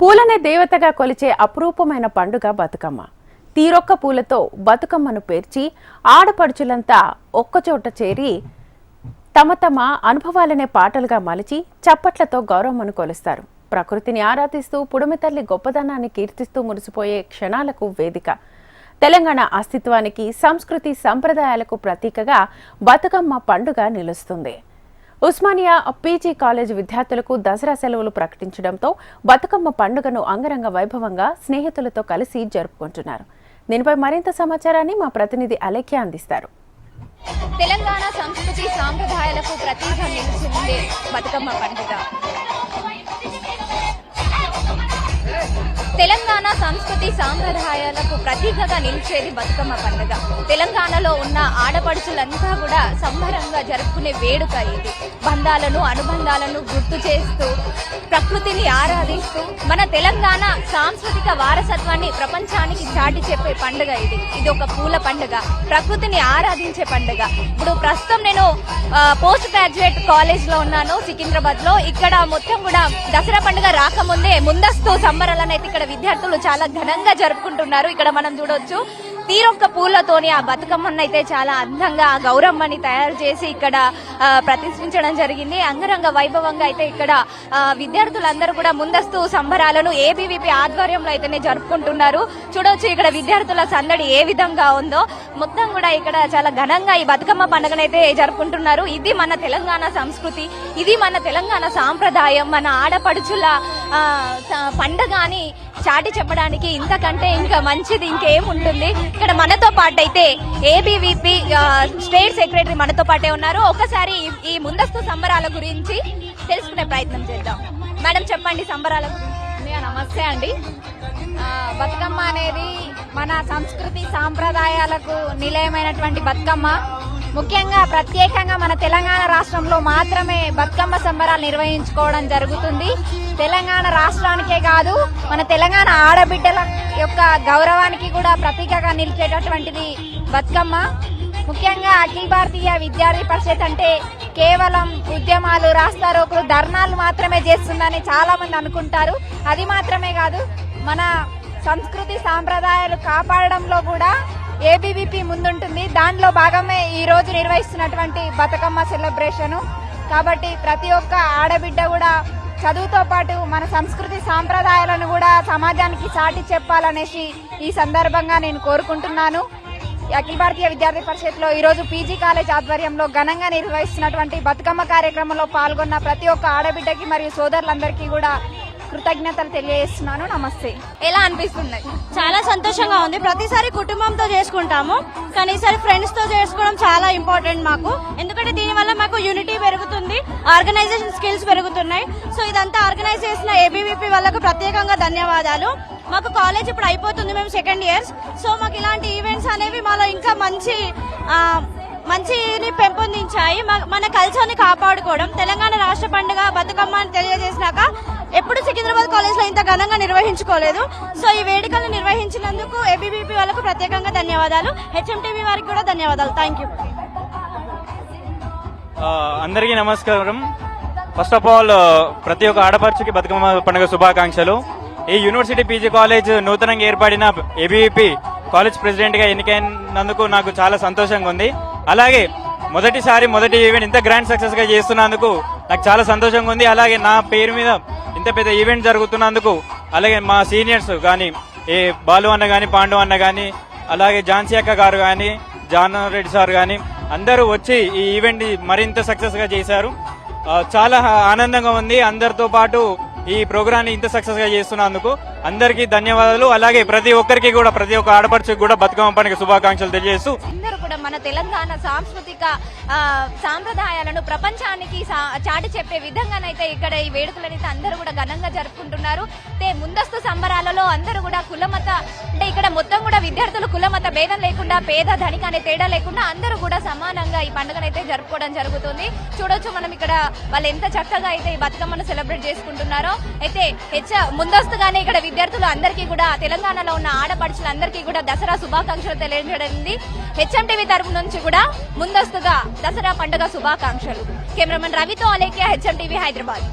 పూలనే దేవతగా కొలిచే అపురూపమైన పండుగ బతుకమ్మ. తీరొక్క పూలతో బతుకమ్మను పేర్చి ఆడపడుచులంతా ఒక్కచోట చేరి తమ తమ అనుభవాలనే పాటలుగా మలిచి చప్పట్లతో గౌరవమ్మను కొలుస్తారు. ప్రకృతిని ఆరాధిస్తూ పుడమి తల్లి గొప్పదనాన్ని కీర్తిస్తూ మురిసిపోయే క్షణాలకు వేదిక. తెలంగాణ అస్తిత్వానికి సంస్కృతి సంప్రదాయాలకు ప్రతీకగా బతుకమ్మ పండుగ నిలుస్తుంది. ఉస్మానియా పీజీ కాలేజ్ విద్యార్థులకు దసరా సెలవులు ప్రకటించడంతో బతుకమ్మ పండుగను అంగరంగ వైభవంగా స్నేహితులతో కలిసి జరుపుకుంటున్నారు. దీనిపై మరింత సమాచారాన్ని మా ప్రతినిధి అలేఖ్య అందిస్తారు. తెలంగాణ సంస్కృతి సాంప్రదాయాలకు ప్రతీక నిలిచింది బతుకమ్మ పండుగ. తెలంగాణ సంస్కృతి సాంప్రదాయాలకు ప్రతీకగా నిలిచేది బతుకమ్మ పండుగ. తెలంగాణలో ఉన్న ఆడపడుచులంతా కూడా సంబరంగా జరుపుకునే వేడుక ఇది. బంధాలను అనుబంధాలను గుర్తు చేస్తూ ప్రకృతిని ఆరాధిస్తూ మన తెలంగాణ సాంస్కృతిక వారసత్వాన్ని ప్రపంచానికి చాటి చెప్పే పండుగ ఇది. ఇది ఒక పూల పండుగ ప్రకృతిని ఆరాధించే పండుగ. ఇప్పుడు ప్రస్తుతం నేను పోస్ట్ గ్రాడ్యుయేట్ కాలేజ్లో ఉన్నాను సికింద్రాబాద్లో ఇక్కడ మొత్తం కూడా దసరా పండుగ రాకముందే ముందస్తు సంబరాలను అయితే ఇక్కడ విద్యార్థులు చాలా ఘనంగా జరుపుకుంటున్నారు. ఇక్కడ మనం చూడొచ్చు తీరొక్క పూలతోని ఆ బతుకమ్మను అయితే చాలా అందంగా ఆ గౌరమ్మని తయారు చేసి ఇక్కడ ప్రతిష్ఠించడం జరిగింది. అంగరంగ వైభవంగా అయితే ఇక్కడ విద్యార్థులందరూ కూడా ముందస్తు సంబరాలను ఏబీవీపీ ఆధ్వర్యంలో అయితేనే జరుపుకుంటున్నారు. చూడవచ్చు ఇక్కడ విద్యార్థుల సందడి ఏ విధంగా ఉందో. మొత్తం కూడా ఇక్కడ చాలా ఘనంగా ఈ బతుకమ్మ పండుగనైతే జరుపుకుంటున్నారు. ఇది మన తెలంగాణ సంస్కృతి ఇది మన తెలంగాణ సాంప్రదాయం మన ఆడపడుచుల పండగ అని చాటి చెప్పడానికి ఇంతకంటే ఇంకా మంచిది ఇంకేం ఉంటుంది ఇక్కడ మనతో పాటు అయితే ఏబీవీపీ స్టేట్ సెక్రటరీ మనతో పాటే ఉన్నారు. ఒకసారి ఈ- ముందస్తు సంబరాల గురించి తెలుసుకునే ప్రయత్నం చేద్దాం. మేడం చెప్పండి సంబరాల గురించి. నమస్తే అండి. బతుకమ్మ అనేది మన సంస్కృతి సాంప్రదాయాలకు నిలయమైనటువంటి బతుకమ్మ. ముఖ్యంగా ప్రత్యేకంగా మన తెలంగాణ రాష్ట్రంలో మాత్రమే బతుకమ్మ సంబరాలు నిర్వహించుకోవడం జరుగుతుంది. తెలంగాణ రాష్ట్రానికే కాదు మన తెలంగాణ ఆడబిడ్డల యొక్క గౌరవానికి కూడా ప్రతీకగా నిలిచేటటువంటిది బతుకమ్మ. ముఖ్యంగా అఖిల భారతీయ విద్యార్థి పరిషత్ అంటే కేవలం ఉద్యమాలు రాస్తారోకులు ధర్నాలు మాత్రమే చేస్తుందని చాలా మంది అనుకుంటారు. అది మాత్రమే కాదు మన సంస్కృతి సాంప్రదాయాలు కాపాడడంలో కూడా ఏబీవీపీ ముందుంటుంది. దానిలో భాగమే ఈ రోజు నిర్వహిస్తున్నటువంటి బతుకమ్మ సెలబ్రేషను. కాబట్టి ప్రతి ఒక్క ఆడబిడ్డ కూడా చదువుతో పాటు మన సంస్కృతి సాంప్రదాయాలను కూడా సమాజానికి చాటి చెప్పాలనేసి ఈ సందర్భంగా నేను కోరుకుంటున్నాను. అఖిల భారతీయ విద్యార్థి పరిషత్లో ఈరోజు పీజీ కాలేజ్ ఆధ్వర్యంలో ఘనంగా నిర్వహిస్తున్నటువంటి బతుకమ్మ కార్యక్రమంలో పాల్గొన్న ప్రతి ఒక్క ఆడబిడ్డకి మరియు సోదరులందరికీ కూడా కృతజ్ఞతలు తెలియజేస్తున్నాను. నమస్తే. ఎలా అనిపిస్తుంది? చాలా సంతోషంగా ఉంది. ప్రతిసారి కుటుంబంతో చేసుకుంటాము. కానీ ఈసారి ఫ్రెండ్స్తో చేసుకోవడం చాలా ఇంపార్టెంట్ మాకు. ఎందుకంటే దీనివల్ల మాకు యూనిటీ పెరుగుతుంది. ఆర్గనైజేషన్ స్కిల్స్ పెరుగుతున్నాయి. సో ఇదంతా ఆర్గనైజ్ చేసిన ఏబీవీపీ వాళ్ళకు ప్రత్యేకంగా ధన్యవాదాలు. మాకు కాలేజ్ ఇప్పుడు అయిపోతుంది మేము సెకండ్ ఇయర్స్ సో మాకు ఇలాంటి ఈవెంట్స్ అనేవి మాలో ఇంకా మంచి మంచిని పెంపొందించాయి. మన కల్చర్ని కాపాడుకోవడం. తెలంగాణ రాష్ట్ర పండుగ బతుకమ్మ అని తెలియజేసినాక ఎప్పుడు సికింద్రాబాద్ కాలేజ్లో ఇంత ఘనంగా నిర్వహించుకోలేదు. సో ఈ వేడుకలు నిర్వహించినందుకు ఏబీబీపీ వాళ్ళకు ప్రత్యేకంగా ధన్యవాదాలు. హెచ్ఎంటీవీ వారికి కూడా ధన్యవాదాలు. థ్యాంక్ యూ అందరికీ నమస్కారం. ఫస్ట్ ఆఫ్ ఆల్ ప్రతి ఒక్క ఆడపడుచుకి బతుకమ్మ పండుగ శుభాకాంక్షలు. ఈ యూనివర్సిటీ పీజీ కాలేజ్ నూతనంగా ఏర్పడిన ఏబీవీపీ కాలేజ్ ప్రెసిడెంట్గా ఎన్నికైనందుకు నాకు చాలా సంతోషంగా ఉంది. అలాగే మొదటిసారి మొదటి ఈవెంట్ ఇంత గ్రాండ్ సక్సెస్గా చేస్తున్నందుకు నాకు చాలా సంతోషంగా ఉంది. అలాగే నా పేరు మీద ఇంత పెద్ద ఈవెంట్ జరుగుతున్నందుకు అలాగే మా సీనియర్స్ కానీ ఏ బాలు అన్న కానీ పాండు అన్న కానీ అలాగే ఝాన్సీ అక్క గారు కానీ జాన్ రెడ్డి సార్ కానీ అందరూ వచ్చి ఈ ఈవెంట్ మరింత సక్సెస్గా చేశారు. చాలా ఆనందంగా ఉంది. అందరితో పాటు ఈ ప్రోగ్రామ్ని ఇంత సక్సెస్గా చేస్తున్నందుకు అందరికీ ధన్యవాదాలు. అలాగే ప్రతి ఒక్కరికి కూడా ప్రతి ఒక్క ఆడపడుచుకి కూడా బతుకమ్మ పండుగ శుభాకాంక్షలు తెలియజేస్తూ అందరూ కూడా మన తెలంగాణ సాంస్కృతిక సాంప్రదాయాలను ప్రపంచానికి సా- చాటి చెప్పే విధంగానైతే ఇక్కడ ఈ వేడుకలనైతే అందరూ కూడా ఘనంగా జరుపుకుంటున్నారు. ముందస్తు సంబరాలలో అందరూ విద్యార్థులు కులమత భేదం లేకుండా పేద ధనిక అనే తేడా లేకుండా అందరూ కూడా సమానంగా ఈ పండుగనైతే జరుపుకోవడం జరుగుతుంది. చూడొచ్చు మనం ఇక్కడ వాళ్ళు ఎంత చక్కగా అయితే ఈ బతుకమ్మను సెలబ్రేట్ చేసుకుంటున్నారో. అయితే హెచ్చ ముందస్తుగానే ఇక్కడ విద్యార్థులు అందరికీ కూడా తెలంగాణలో ఉన్న ఆడపడుచులందరికీ కూడా దసరా శుభాకాంక్షలు తెలియజేయడం హెచ్ఎం టీవీ తరపు నుంచి కూడా ముందస్తుగా దసరా పండుగ శుభాకాంక్షలు. కెమెరామెన్ రవితో అలేఖ్య హెచ్ఎం టీవీ హైదరాబాద్.